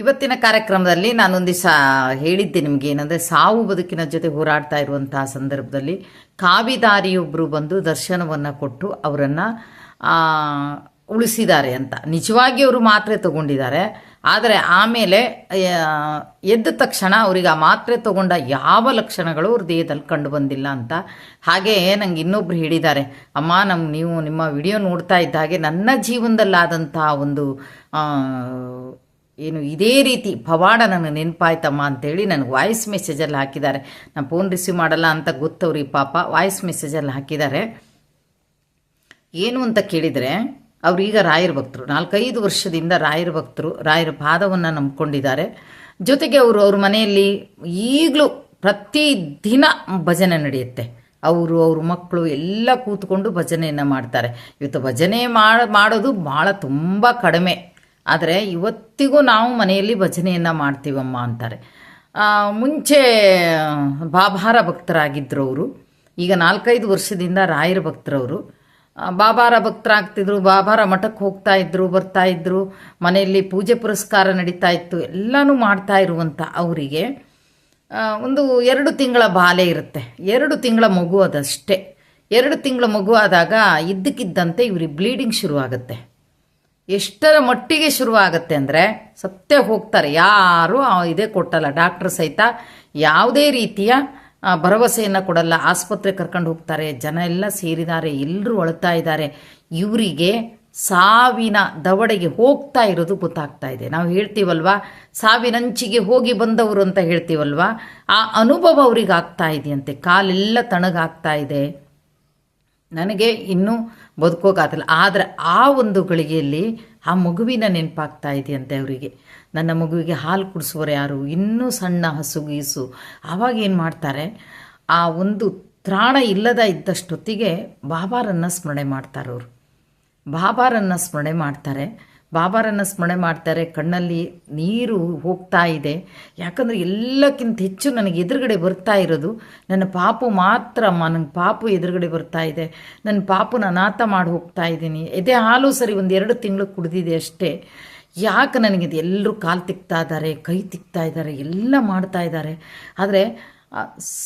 ಇವತ್ತಿನ ಕಾರ್ಯಕ್ರಮದಲ್ಲಿ ನಾನೊಂದು ದಿವಸ ಹೇಳಿದ್ದೆ ನಿಮಗೆ ಏನಂದರೆ ಸಾವು ಬದುಕಿನ ಜೊತೆ ಹೋರಾಡ್ತಾ ಇರುವಂತಹ ಸಂದರ್ಭದಲ್ಲಿ ಕಾವಿದಾರಿಯೊಬ್ಬರು ಬಂದು ದರ್ಶನವನ್ನು ಕೊಟ್ಟು ಅವರನ್ನು ಉಳಿಸಿದ್ದಾರೆ ಅಂತ. ನಿಜವಾಗಿ ಅವರು ಮಾತ್ರೆ ತಗೊಂಡಿದ್ದಾರೆ. ಆದರೆ ಆಮೇಲೆ ಎದ್ದ ತಕ್ಷಣ ಅವರಿಗೆ ಆ ಮಾತ್ರೆ ತಗೊಂಡ ಯಾವ ಲಕ್ಷಣಗಳು ಅವ್ರ ದೇಹದಲ್ಲಿ ಕಂಡು ಬಂದಿಲ್ಲ ಅಂತ. ಹಾಗೆ ನಂಗೆ ಇನ್ನೊಬ್ರು ಹೇಳಿದ್ದಾರೆ, ಅಮ್ಮ ನಮ್ಮ ನೀವು ನಿಮ್ಮ ವಿಡಿಯೋ ನೋಡ್ತಾ ಇದ್ದ ಹಾಗೆ ನನ್ನ ಜೀವನದಲ್ಲಾದಂತಹ ಒಂದು ಏನು ಇದೇ ರೀತಿ ಪವಾಡ ನನಗೆ ನೆನಪಾಯ್ತಮ್ಮ ಅಂತೇಳಿ ನನಗೆ ವಾಯ್ಸ್ ಮೆಸೇಜಲ್ಲಿ ಹಾಕಿದ್ದಾರೆ. ನಾನು ಫೋನ್ ರಿಸೀವ್ ಮಾಡಲ್ಲ ಅಂತ ಗೊತ್ತವ್ರಿ ಪಾಪ ವಾಯ್ಸ್ ಮೆಸೇಜಲ್ಲಿ ಹಾಕಿದ್ದಾರೆ. ಏನು ಅಂತ ಕೇಳಿದರೆ ಈಗ ರಾಯರ ಭಕ್ತರು, ನಾಲ್ಕೈದು ವರ್ಷದಿಂದ ರಾಯರ ಭಕ್ತರು, ರಾಯರ ಪಾದವನ್ನು ನಂಬ್ಕೊಂಡಿದ್ದಾರೆ. ಜೊತೆಗೆ ಅವರು ಅವ್ರ ಮನೆಯಲ್ಲಿ ಈಗಲೂ ಪ್ರತಿದಿನ ಭಜನೆ ನಡೆಯುತ್ತೆ. ಅವರು ಅವ್ರ ಮಕ್ಕಳು ಎಲ್ಲ ಕೂತ್ಕೊಂಡು ಭಜನೆಯನ್ನು ಮಾಡ್ತಾರೆ. ಇವತ್ತು ಭಜನೆ ಮಾಡ, ಮಾಡೋದು ಭಾಳ ತುಂಬ ಕಡಿಮೆ. ಆದರೆ ಇವತ್ತಿಗೂ ನಾವು ಮನೆಯಲ್ಲಿ ಭಜನೆಯನ್ನು ಮಾಡ್ತೀವಮ್ಮ ಅಂತಾರೆ. ಮುಂಚೆ ಬಾಬಾರ ಭಕ್ತರಾಗಿದ್ದರು ಅವರು. ಈಗ ನಾಲ್ಕೈದು ವರ್ಷದಿಂದ ರಾಯರ ಭಕ್ತರವರು. ಬಾಬಾರ ಭಕ್ತರಾಗ್ತಿದ್ರು, ಬಾಬಾರ ಮಠಕ್ಕೆ ಹೋಗ್ತಾ ಇದ್ರು, ಬರ್ತಾ ಇದ್ರು, ಮನೆಯಲ್ಲಿ ಪೂಜೆ ಪುರಸ್ಕಾರ ನಡೀತಾ ಇತ್ತು, ಎಲ್ಲನೂ ಮಾಡ್ತಾ ಇರುವಂಥ ಅವರಿಗೆ ಒಂದು ಎರಡು ತಿಂಗಳ ಬಾಲೆ ಇರುತ್ತೆ. ಎರಡು ತಿಂಗಳ ಮಗು ಅದಷ್ಟೇ. ಎರಡು ತಿಂಗಳ ಮಗು ಆದಾಗ ಇದ್ದಕ್ಕಿದ್ದಂತೆ ಇವ್ರಿಗೆ ಬ್ಲೀಡಿಂಗ್ ಶುರುವಾಗುತ್ತೆ. ಎಷ್ಟರ ಮಟ್ಟಿಗೆ ಶುರುವಾಗುತ್ತೆ ಅಂದರೆ ಸತ್ಯ ಹೋಗ್ತಾರೆ. ಯಾರು ಇದೇ ಕೊಟ್ಟಲ್ಲ. ಡಾಕ್ಟರ್ ಸಹಿತ ಯಾವುದೇ ರೀತಿಯ ಭರವಸೆಯನ್ನು ಕೊಡಲ್ಲ. ಆಸ್ಪತ್ರೆ ಕರ್ಕೊಂಡು ಹೋಗ್ತಾರೆ. ಜನ ಎಲ್ಲ ಸೇರಿದ್ದಾರೆ. ಎಲ್ಲರೂ ಅಳ್ತಾ ಇದ್ದಾರೆ. ಇವರಿಗೆ ಸಾವಿನ ದವಡೆಗೆ ಹೋಗ್ತಾ ಇರೋದು ಗೊತ್ತಾಗ್ತಾ ಇದೆ. ನಾವು ಹೇಳ್ತೀವಲ್ವಾ? ಸಾವಿನಂಚಿಗೆ ಹೋಗಿ ಬಂದವರು ಅಂತ ಹೇಳ್ತೀವಲ್ವಾ? ಆ ಅನುಭವ ಅವ್ರಿಗೆ ಆಗ್ತಾ ಇದೆಯಂತೆ. ಕಾಲೆಲ್ಲ ತಣಗಾಗ್ತಾ ಇದೆ. ನನಗೆ ಇನ್ನೂ ಬದುಕೋಕ್ಕಾಗಲ್ಲ ಆದರೆ ಆ ಒಂದು ಗಳಿಗೆಯಲ್ಲಿ ಆ ಮಗುವಿನ ನೆನಪಾಗ್ತಾ ಇದೆಯಂತೆ ಅವರಿಗೆ. ನನ್ನ ಮಗುವಿಗೆ ಹಾಲು ಕುಡಿಸೋರು ಯಾರು? ಇನ್ನೂ ಸಣ್ಣ ಹಸು ಗೀಸು. ಆವಾಗ ಏನು ಮಾಡ್ತಾರೆ? ಆ ಒಂದು ತ್ರಾಣ ಇಲ್ಲದ ಇದ್ದಷ್ಟೊತ್ತಿಗೆ ಬಾಬಾರನ್ನು ಸ್ಮರಣೆ ಮಾಡ್ತಾರೆ ಅವರು. ಬಾಬಾರನ್ನು ಸ್ಮರಣೆ ಮಾಡ್ತಾರೆ. ಬಾಬಾರನ್ನು ಸ್ಮರಣೆ ಮಾಡ್ತಾರೆ, ಕಣ್ಣಲ್ಲಿ ನೀರು ಹೋಗ್ತಾ ಇದೆ. ಯಾಕಂದರೆ ಎಲ್ಲಕ್ಕಿಂತ ಹೆಚ್ಚು ನನಗೆ ಎದುರುಗಡೆ ಬರ್ತಾ ಇರೋದು ನನ್ನ ಪಾಪು ಮಾತ್ರ ಅಮ್ಮ ನನಗೆ ಪಾಪು ಎದುರುಗಡೆ ಬರ್ತಾ ಇದೆ. ನನ್ನ ಪಾಪುನ ಅನಾಥ ಮಾಡಿ ಹೋಗ್ತಾ ಇದ್ದೀನಿ. ಎದೆ ಹಾಲು ಸರಿ ಒಂದು ಎರಡು ತಿಂಗಳು ಕುಡಿದಿದೆ ಅಷ್ಟೇ. ಯಾಕೆ ನನಗಿದು ಎಲ್ಲರೂ ಕಾಲು ತಿಕ್ತಾ ಇದ್ದಾರೆ, ಕೈ ತಿಕ್ತಾ ಇದ್ದಾರೆ, ಎಲ್ಲ ಮಾಡ್ತಾ ಇದ್ದಾರೆ. ಆದರೆ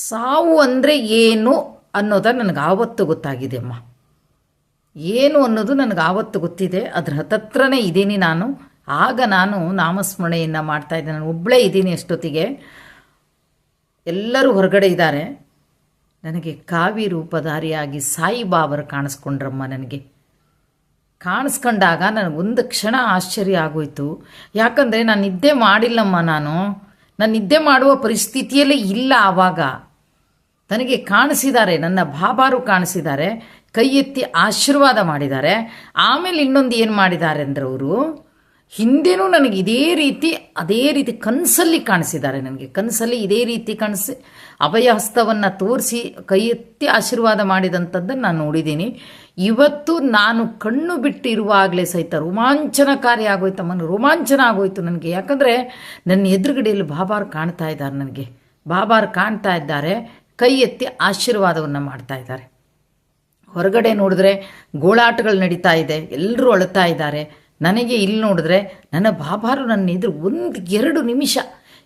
ಸಾವು ಅಂದರೆ ಏನು ಅನ್ನೋದ ನನಗೆ ಆವತ್ತು ಗೊತ್ತಾಗಿದೆ ಅಮ್ಮ. ಏನು ಅನ್ನೋದು ನನಗೆ ಆವತ್ತು ಗೊತ್ತಿದೆ. ಅದ್ರ ಹತ್ತತ್ರನೇ ಇದ್ದೀನಿ ನಾನು. ಆಗ ನಾನು ನಾಮಸ್ಮರಣೆಯನ್ನು ಮಾಡ್ತಾ ಇದ್ದೆ. ನಾನು ಒಬ್ಬಳೇ ಇದ್ದೀನಿ ಅಷ್ಟೊತ್ತಿಗೆ ಎಲ್ಲರೂ ಹೊರಗಡೆ ಇದ್ದಾರೆ. ನನಗೆ ಕಾವಿ ರೂಪಧಾರಿಯಾಗಿ ಸಾಯಿಬಾಬರು ಕಾಣಿಸ್ಕೊಂಡ್ರಮ್ಮ ನನಗೆ. ಕಾಣಿಸ್ಕೊಂಡಾಗ ನನಗೊಂದು ಕ್ಷಣ ಆಶ್ಚರ್ಯ ಆಗೋಯ್ತು. ಯಾಕಂದರೆ ನಾನು ನಿದ್ದೆ ಮಾಡಿಲ್ಲಮ್ಮ ನಾನು. ನಾನು ನಿದ್ದೆ ಮಾಡುವ ಪರಿಸ್ಥಿತಿಯಲ್ಲೇ ಇಲ್ಲ ಆವಾಗ. ನನಗೆ ಕಾಣಿಸಿದ್ದಾರೆ. ನನ್ನ ಬಾಬಾರು ಕಾಣಿಸಿದ್ದಾರೆ. ಕೈ ಎತ್ತಿ ಆಶೀರ್ವಾದ ಮಾಡಿದ್ದಾರೆ. ಆಮೇಲೆ ಇನ್ನೊಂದು ಏನು ಮಾಡಿದ್ದಾರೆ ಅಂದ್ರೆ ಅವರು, ಹಿಂದೆನೂ ನನಗೆ ಇದೇ ರೀತಿ, ಅದೇ ರೀತಿ ಕನಸಲ್ಲಿ ಕಾಣಿಸಿದ್ದಾರೆ ನನಗೆ. ಕನಸಲ್ಲಿ ಇದೇ ರೀತಿ ಕಾಣಿಸಿ ಅಭಯ ಹಸ್ತವನ್ನು ತೋರಿಸಿ ಕೈ ಎತ್ತಿ ಆಶೀರ್ವಾದ ಮಾಡಿದಂಥದ್ದನ್ನು ನಾನು ನೋಡಿದ್ದೀನಿ. ಇವತ್ತು ನಾನು ಕಣ್ಣು ಬಿಟ್ಟಿರುವಾಗಲೇ ಸಹಿತ ರೋಮಾಂಚನಕಾರಿ ಆಗೋಯ್ತಮ್ಮನ ರೋಮಾಂಚನ ಆಗೋಯ್ತು ನನಗೆ. ಯಾಕಂದರೆ ನನ್ನ ಎದುರುಗಡೆಯಲ್ಲಿ ಬಾಬಾರು ಕಾಣ್ತಾ ಇದ್ದಾರೆ ನನಗೆ. ಬಾಬಾರು ಕಾಣ್ತಾ ಇದ್ದಾರೆ, ಕೈ ಎತ್ತಿ ಆಶೀರ್ವಾದವನ್ನು ಮಾಡ್ತಾ ಇದ್ದಾರೆ. ಹೊರಗಡೆ ನೋಡಿದ್ರೆ ಗೋಳಾಟಗಳು ನಡೀತಾ ಇದೆ. ಎಲ್ಲರೂ ಅಳ್ತಾ ಇದ್ದಾರೆ. ನನಗೆ ಇಲ್ಲಿ ನೋಡಿದ್ರೆ ನನ್ನ ಬಾಬಾರು ನನ್ನ ಎದುರು ಒಂದು ಎರಡು ನಿಮಿಷ,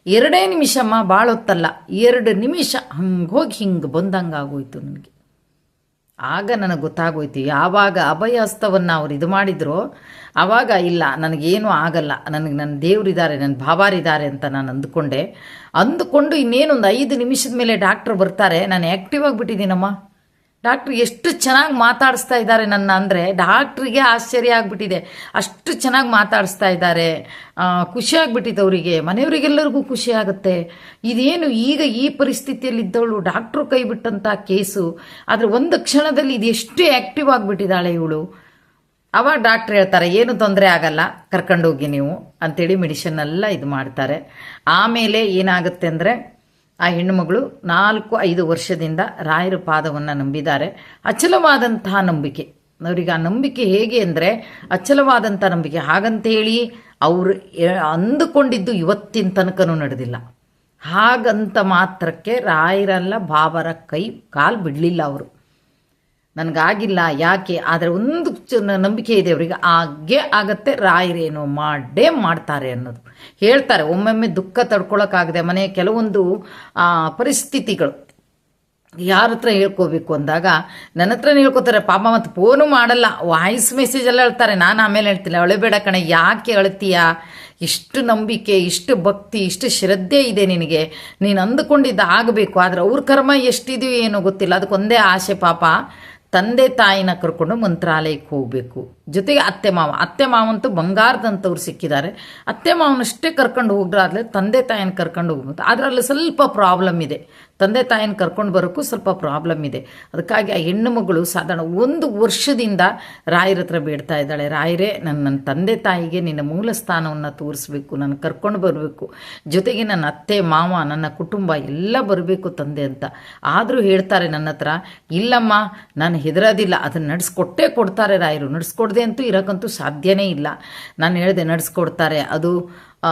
ಎರಡೇ ನಿಮಿಷಮ್ಮ ಭಾಳ ಹೊತ್ತಲ್ಲ ಎರಡು ನಿಮಿಷ ಹಂಗೆ ಹೋಗಿ ಹಿಂಗೆ ಬಂದಂಗೆ ಆಗೋಯ್ತು ನನಗೆ. ಆಗ ನನಗೆ ಗೊತ್ತಾಗೋಯ್ತು, ಯಾವಾಗ ಅಭಯ ಹಸ್ತವನ್ನು ಅವ್ರು ಇದು ಮಾಡಿದ್ರು ಆವಾಗ ಇಲ್ಲ, ನನಗೇನು ಆಗಲ್ಲ. ನನಗೆ ನನ್ನ ದೇವರಿದ್ದಾರೆ ನನ್ನ ಭಾವಾರಿದ್ದಾರೆ ಅಂತ ನಾನು ಅಂದುಕೊಂಡೆ. ಅಂದುಕೊಂಡು ಇನ್ನೇನೊಂದು ಐದು ನಿಮಿಷದ ಮೇಲೆ ಡಾಕ್ಟ್ರ್ ಬರ್ತಾರೆ. ನಾನು ಆ್ಯಕ್ಟಿವ್ ಆಗಿಬಿಟ್ಟಿದ್ದೀನಮ್ಮ. ಡಾಕ್ಟ್ರ್ ಎಷ್ಟು ಚೆನ್ನಾಗಿ ಮಾತಾಡಿಸ್ತಾ ಇದ್ದಾರೆ ನನ್ನ ಅಂದರೆ ಡಾಕ್ಟ್ರಿಗೆ ಆಶ್ಚರ್ಯ ಆಗಿಬಿಟ್ಟಿದೆ. ಅಷ್ಟು ಚೆನ್ನಾಗಿ ಮಾತಾಡಿಸ್ತಾ ಇದ್ದಾರೆ. ಖುಷಿ ಆಗ್ಬಿಟ್ಟಿತ್ತು ಅವರಿಗೆ. ಮನೆಯವರಿಗೆಲ್ಲರಿಗೂ ಖುಷಿ ಆಗುತ್ತೆ. ಇದೇನು ಈಗ ಈ ಪರಿಸ್ಥಿತಿಯಲ್ಲಿ ಇದ್ದವಳು ಡಾಕ್ಟ್ರು ಕೈ ಬಿಟ್ಟಂಥ ಕೇಸು. ಆದರೆ ಒಂದು ಕ್ಷಣದಲ್ಲಿ ಇದು ಎಷ್ಟು ಆ್ಯಕ್ಟಿವ್ ಆಗಿಬಿಟ್ಟಿದ್ದಾಳೆ ಇವಳು. ಅವಾಗ ಡಾಕ್ಟ್ರ್ ಹೇಳ್ತಾರೆ, ಏನು ತೊಂದರೆ ಆಗಲ್ಲ, ಕರ್ಕೊಂಡೋಗಿ ನೀವು. ಅಂಥೇಳಿ ಮೆಡಿಷನ್ ಎಲ್ಲ ಇದು ಮಾಡ್ತಾರೆ. ಆಮೇಲೆ ಏನಾಗುತ್ತೆ ಅಂದರೆ ಆ ಹೆಣ್ಣುಮಗಳು ನಾಲ್ಕು ಐದು ವರ್ಷದಿಂದ ರಾಯರ ಪಾದವನ್ನು ನಂಬಿದ್ದಾರೆ. ಅಚಲವಾದಂತಹ ನಂಬಿಕೆ. ಅವರಿಗೆ ಆ ನಂಬಿಕೆ ಹೇಗೆ ಅಂದರೆ ಅಚಲವಾದಂಥ ನಂಬಿಕೆ ಹಾಗಂತೇಳಿ ಅವರು ಅಂದುಕೊಂಡಿದ್ದು ಇವತ್ತಿನ ತನಕನೂ ನಡೆದಿಲ್ಲ. ಹಾಗಂತ ಮಾತ್ರಕ್ಕೆ ರಾಯರಲ್ಲ, ಬಾಬರ ಕೈ, ಕಾಲು ಬಿಡಲಿಲ್ಲ ಅವರು. ನನಗಾಗಿಲ್ಲ, ಯಾಕೆ? ಆದರೆ ಒಂದು ನಂಬಿಕೆ ಇದೆ ಅವರಿಗೆ. ಹಾಗೆ ಆಗತ್ತೆ ರಾಯರೇನೋ ಮಾಡೇ ಮಾಡ್ತಾರೆ ಅನ್ನೋದು. ಹೇಳ್ತಾರೆ, ಒಮ್ಮೊಮ್ಮೆ ದುಃಖ ತಡ್ಕೊಳಕ್ಕಾಗದೆ ಮನೆ ಕೆಲವೊಂದು ಪರಿಸ್ಥಿತಿಗಳು. ಯಾರ ಹತ್ರ ಹೇಳ್ಕೋಬೇಕು ಅಂದಾಗ, ನನ್ನ ಹತ್ರ ಹೇಳ್ಕೊತಾರೆ, ಪಾಪ ಮತ್ತು ಫೋನು ಮಾಡಲ್ಲ. ವಾಯ್ಸ್ ಮೆಸೇಜ್ ಎಲ್ಲ ಹೇಳ್ತಾರೆ. ನಾನು ಆಮೇಲೆ ಹೇಳ್ತಿಲ್ಲ ಅಳಬೇಡ ಕಣೆ, ಯಾಕೆ ಅಳ್ತೀಯಾ? ಇಷ್ಟು ನಂಬಿಕೆ, ಇಷ್ಟು ಭಕ್ತಿ, ಇಷ್ಟು ಶ್ರದ್ಧೆ ಇದೆ ನಿನಗೆ. ನೀನು ಅಂದುಕೊಂಡಿದ್ದು ಆಗಬೇಕು. ಆದರೆ ಅವ್ರ ಕರ್ಮ ಎಷ್ಟಿದೆಯೋ ಏನೋ ಗೊತ್ತಿಲ್ಲ. ಅದಕ್ಕೊಂದೇ ಆಸೆ ಪಾಪ. ತಂದೆ ತಾಯಿನ ಕರ್ಕೊಂಡು ಮಂತ್ರಾಲಯಕ್ಕೆ ಹೋಗಬೇಕು. ಜೊತೆಗೆ ಅತ್ತೆ ಮಾವ. ಅತ್ತೆ ಮಾವಂತೂ ಬಂಗಾರದಂಥವ್ರು ಸಿಕ್ಕಿದ್ದಾರೆ. ಅತ್ತೆ ಮಾವನಷ್ಟೇ ಕರ್ಕೊಂಡು ಹೋಗ್ರಾದ್ರೆ ತಂದೆ ತಾಯಿನ ಕರ್ಕೊಂಡು ಹೋಗ್ಬೋದು ಅದರಲ್ಲಿ ಸ್ವಲ್ಪ ಪ್ರಾಬ್ಲಮ್ ಇದೆ. ತಂದೆ ತಾಯಿನ ಕರ್ಕೊಂಡು ಬರೋಕ್ಕೂ ಸ್ವಲ್ಪ ಪ್ರಾಬ್ಲಮ್ ಇದೆ. ಅದಕ್ಕಾಗಿ ಆ ಹೆಣ್ಣು ಮಗಳು ಸಾಧಾರಣ ಒಂದು ವರ್ಷದಿಂದ ರಾಯರ ಹತ್ರ ಬೇಡ್ತಾ ಇದ್ದಾಳೆ. ರಾಯರೇ ನನ್ನ ನನ್ನ ತಂದೆ ತಾಯಿಗೆ ನಿನ್ನ ಮೂಲ ಸ್ಥಾನವನ್ನು ತೋರಿಸ್ಬೇಕು, ನಾನು ಕರ್ಕೊಂಡು ಬರಬೇಕು. ಜೊತೆಗೆ ನನ್ನ ಅತ್ತೆ, ಮಾವ, ನನ್ನ ಕುಟುಂಬ ಎಲ್ಲ ಬರಬೇಕು ತಂದೆ ಅಂತ. ಆದರೂ ಹೇಳ್ತಾರೆ ನನ್ನ ಹತ್ರ, ಇಲ್ಲಮ್ಮ, ನಾನು ಹೆದರೋದಿಲ್ಲ, ಅದನ್ನು ನಡೆಸ್ಕೊಟ್ಟೇ ಕೊಡ್ತಾರೆ ರಾಯರು. ನಡೆಸ್ಕೊಡ್ದೆ ಅಂತೂ ಇರೋಕ್ಕಂತೂ ಸಾಧ್ಯನೇ ಇಲ್ಲ. ನಾನು ಹೇಳಿದೆ ನಡೆಸ್ಕೊಡ್ತಾರೆ. ಅದು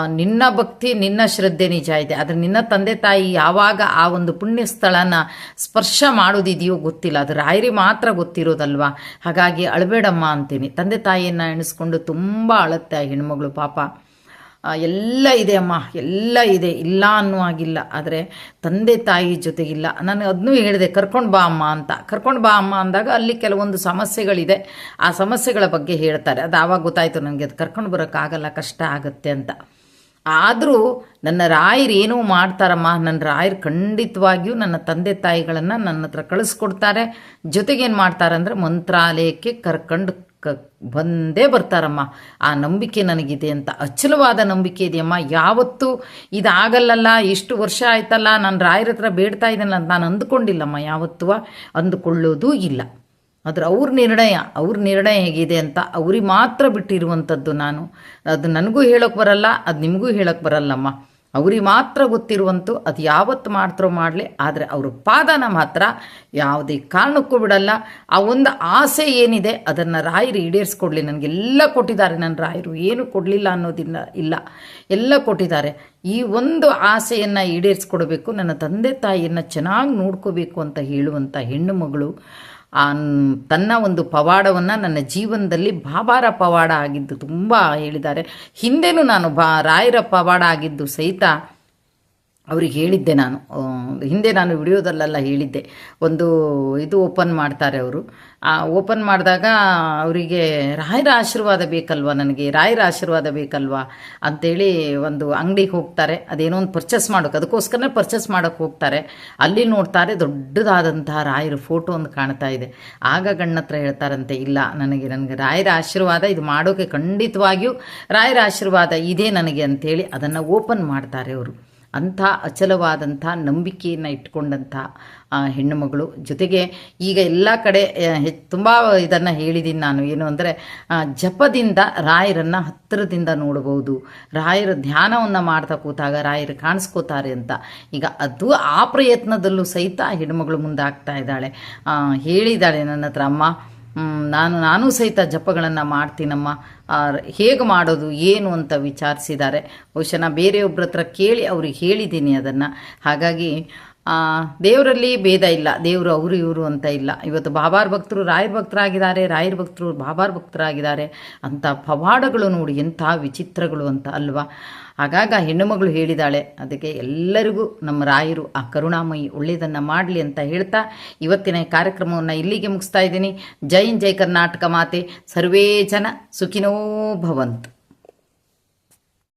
ನಿನ್ನ ಭಕ್ತಿ, ನಿನ್ನ ಶ್ರದ್ಧೆ ನಿಜ ಇದೆ. ಆದರೆ ನಿನ್ನ ತಂದೆ ತಾಯಿ ಯಾವಾಗ ಆ ಒಂದು ಪುಣ್ಯ ಸ್ಥಳನ ಸ್ಪರ್ಶ ಮಾಡೋದಿದೆಯೋ ಗೊತ್ತಿಲ್ಲ. ಅದು ರಾಯರಿ ಮಾತ್ರ ಗೊತ್ತಿರೋದಲ್ವಾ? ಹಾಗಾಗಿ ಅಳಬೇಡಮ್ಮ ಅಂತೀನಿ. ತಂದೆ ತಾಯಿಯನ್ನು ಎಣಿಸ್ಕೊಂಡು ತುಂಬ ಅಳತ್ತೆ ಹೆಣ್ಮಗಳು, ಪಾಪ. ಎಲ್ಲ ಇದೆ ಅಮ್ಮ. ಎಲ್ಲ ಇದೆ. ಇಲ್ಲ ಅನ್ನೋ ಆಗಿಲ್ಲ ಆದರೆ ತಂದೆ ತಾಯಿ ಜೊತೆಗಿಲ್ಲ. ನಾನು ಅದನ್ನೂ ಹೇಳಿದೆ, ಕರ್ಕೊಂಡು ಬಾ ಅಮ್ಮ ಅಂತ. ಕರ್ಕೊಂಡು ಬಾ ಅಮ್ಮ ಅಂದಾಗ ಅಲ್ಲಿ ಕೆಲವೊಂದು ಸಮಸ್ಯೆಗಳಿದೆ. ಆ ಸಮಸ್ಯೆಗಳ ಬಗ್ಗೆ ಹೇಳ್ತಾರೆ. ಅದು ಆವಾಗ ಗೊತ್ತಾಯಿತು ನನಗೆ ಅದು ಕರ್ಕೊಂಡು ಬರೋಕ್ಕಾಗಲ್ಲ. ಕಷ್ಟ ಆಗುತ್ತೆ ಅಂತ. ಆದರೂ ನನ್ನ ರಾಯರು ಏನೂ ಮಾಡ್ತಾರಮ್ಮ ನನ್ನ ರಾಯರು ಖಂಡಿತವಾಗಿಯೂ ನನ್ನ ತಂದೆ ತಾಯಿಗಳನ್ನು ನನ್ನ ಹತ್ರ ಕಳಿಸ್ಕೊಡ್ತಾರೆ. ಜೊತೆಗೇನು ಮಾಡ್ತಾರಂದ್ರೆ ಮಂತ್ರಾಲಯಕ್ಕೆ ಕರ್ಕೊಂಡು ಕ, ಬಂದೇ ಬರ್ತಾರಮ್ಮ. ಆ ನಂಬಿಕೆ ನನಗಿದೆ ಅಂತ ಅಚಲವಾದ ನಂಬಿಕೆ ಇದೆಯಮ್ಮ. ಯಾವತ್ತೂ ಇದಾಗಲ್ಲಲ್ಲ, ಎಷ್ಟು ವರ್ಷ ಆಯ್ತಲ್ಲ, ನಾನು ರಾಯರ ಹತ್ರ ಬೇಡ್ತಾ ಇದ್ದೇನೆ ಅಂತ ನಾನು ಅಂದ್ಕೊಂಡಿಲ್ಲಮ್ಮ. ಯಾವತ್ತೂ ಅಂದುಕೊಳ್ಳೋದೂ ಇಲ್ಲ. ಆದ್ರೆ ಅವ್ರ ನಿರ್ಣಯ ಅವ್ರ ನಿರ್ಣಯ ಹೇಗಿದೆ ಅಂತ ಅವ್ರಿಗೆ ಮಾತ್ರ ಬಿಟ್ಟಿರುವಂಥದ್ದು ನಾನು. ಅದು ನನಗೂ ಹೇಳೋಕೆ ಬರಲ್ಲ, ಅದು ನಿಮಗೂ ಹೇಳೋಕೆ ಬರಲ್ಲಮ್ಮ. ಅವ್ರಿಗೆ ಮಾತ್ರ ಗೊತ್ತಿರುವಂತು ಅದು ಯಾವತ್ತು ಮಾಡ್ತಾರೋ ಮಾಡಲಿ, ಆದರೆ ಅವ್ರ ಪಾದನ ಮಾತ್ರ ಯಾವುದೇ ಕಾರಣಕ್ಕೂ ಬಿಡಲ್ಲ. ಆ ಒಂದು ಆಸೆ ಏನಿದೆ, ಅದನ್ನು ರಾಯರು ಈಡೇರಿಸ್ಕೊಡ್ಲಿ. ನನಗೆಲ್ಲ ಕೊಟ್ಟಿದ್ದಾರೆ ನನ್ನ ರಾಯರು ಏನು ಕೊಡಲಿಲ್ಲ ಅನ್ನೋದಿಲ್ಲ ಇಲ್ಲ. ಎಲ್ಲ ಕೊಟ್ಟಿದ್ದಾರೆ. ಈ ಒಂದು ಆಸೆಯನ್ನು ಈಡೇರಿಸ್ಕೊಡ್ಬೇಕು, ನನ್ನ ತಂದೆ ತಾಯಿಯನ್ನು ಚೆನ್ನಾಗಿ ನೋಡ್ಕೋಬೇಕು ಅಂತ ಹೇಳುವಂಥ ಹೆಣ್ಣು ಮಗಳು ತನ್ನ ಒಂದು ಪವಾಡವನ್ನು ನನ್ನ ಜೀವನದಲ್ಲಿ ಬಾಬಾರ ಪವಾಡ ಆಗಿದ್ದು ತುಂಬ ಹೇಳಿದ್ದಾರೆ. ಹಿಂದೆನೂ ನಾನು ಬಾ ರಾಯರ ಪವಾಡ ಆಗಿದ್ದು ಸಹಿತ ಅವ್ರಿಗೆ ಹೇಳಿದ್ದೆ ನಾನು. ಹಿಂದೆ ನಾನು ವಿಡಿಯೋದಲ್ಲೆಲ್ಲ ಹೇಳಿದ್ದೆ. ಒಂದು ಇದು ಓಪನ್ ಮಾಡ್ತಾರೆ ಅವರು. ಆ, ಓಪನ್ ಮಾಡಿದಾಗ ಅವರಿಗೆ ರಾಯರ ಆಶೀರ್ವಾದ ಬೇಕಲ್ವಾ ನನಗೆ? ರಾಯರ ಆಶೀರ್ವಾದ ಬೇಕಲ್ವಾ? ಅಂತೇಳಿ ಒಂದು ಅಂಗಡಿಗೆ ಹೋಗ್ತಾರೆ. ಅದೇನೋ ಒಂದು ಪರ್ಚೇಸ್ ಮಾಡೋಕೆ, ಅದಕ್ಕೋಸ್ಕರನೇ ಪರ್ಚೇಸ್ ಮಾಡೋಕೆ ಹೋಗ್ತಾರೆ. ಅಲ್ಲಿ ನೋಡ್ತಾರೆ ದೊಡ್ಡದಾದಂತಹ ರಾಯರ ಫೋಟೋ ಒಂದು ಕಾಣ್ತಾ ಇದೆ. ಆಗ ಗಣ್ಣ ಹತ್ರ ಹೇಳ್ತಾರಂತೆ, ಇಲ್ಲ, ನನಗೆ ನನಗೆ ರಾಯರ ಆಶೀರ್ವಾದ ಇದು ಮಾಡೋಕೆ ಖಂಡಿತವಾಗಿಯೂ ರಾಯರ ಆಶೀರ್ವಾದ ಇದೆ ನನಗೆ ಅಂತೇಳಿ ಅದನ್ನು ಓಪನ್ ಮಾಡ್ತಾರೆ ಅವರು. ಅಂಥ ಅಚಲವಾದಂಥ ನಂಬಿಕೆಯನ್ನು ಇಟ್ಕೊಂಡಂಥ ಹೆಣ್ಣುಮಗಳು ಜೊತೆಗೆ ಈಗ ಎಲ್ಲ ಕಡೆ ಹೆಚ್ಚು ತುಂಬ ಇದನ್ನು ಹೇಳಿದ್ದೀನಿ ನಾನು. ಏನು ಅಂದರೆ ಜಪದಿಂದ ರಾಯರನ್ನು ಹತ್ತಿರದಿಂದ ನೋಡಬಹುದು. ರಾಯರ ಧ್ಯಾನವನ್ನು ಮಾಡ್ತಾ ಕೂತಾಗ, ರಾಯರು ಕಾಣಿಸ್ಕೋತಾರೆ ಅಂತ. ಈಗ ಅದು ಆ ಪ್ರಯತ್ನದಲ್ಲೂ ಸಹಿತ ಹೆಣ್ಣುಮಗಳು ಮುಂದಾಗ್ತಾ ಇದ್ದಾಳೆ. ಹೇಳಿದ್ದಾಳೆ ನನ್ನ ಹತ್ರ, ಅಮ್ಮ ನಾನು ನಾನು ಸಹಿತ ಜಪಗಳನ್ನು ಮಾಡ್ತೀನಮ್ಮ. ಹೇಗೆ ಮಾಡೋದು, ಏನು ಅಂತ ವಿಚಾರಿಸಿದ್ದಾರೆ. ಬಹುಶಃ ಬೇರೆಯೊಬ್ಬರ ಹತ್ರ ಕೇಳಿ ಅವ್ರಿಗೆ ಹೇಳಿದ್ದೀನಿ ಅದನ್ನು. ಹಾಗಾಗಿ ದೇವರಲ್ಲಿ ಭೇದ ಇಲ್ಲ. ದೇವರು ಅವರು ಇವರು ಅಂತ ಇಲ್ಲ. ಇವತ್ತು ಬಾಬಾರ್ ಭಕ್ತರು ರಾಯರ್ ಭಕ್ತರಾಗಿದ್ದಾರೆ, ರಾಯರ್ ಭಕ್ತರು ಬಾಬಾರ್ ಭಕ್ತರಾಗಿದ್ದಾರೆ ಅಂತ ಪವಾಡಗಳು ನೋಡಿ, ಎಂಥ ವಿಚಿತ್ರಗಳು ಅಂತ ಅಲ್ವಾ? ಆಗಾಗ ಹೆಣ್ಣುಮಗಳು ಹೇಳಿದಾಳೆ, ಅದಕ್ಕೆ ಎಲ್ಲರಿಗೂ ನಮ್ಮ ರಾಯರು ಆ ಕರುಣಾಮಯಿ ಒಳ್ಳೆಯದನ್ನು ಮಾಡಲಿ ಅಂತ ಹೇಳ್ತಾ ಇವತ್ತಿನ ಕಾರ್ಯಕ್ರಮವನ್ನು ಇಲ್ಲಿಗೆ ಮುಗಿಸ್ತಾ ಇದ್ದೀನಿ. ಜೈನ್ ಜೈ ಕರ್ನಾಟಕ ಮಾತೆ. ಸರ್ವೇ ಜನ ಸುಖಿನೋ ಭವಂತು.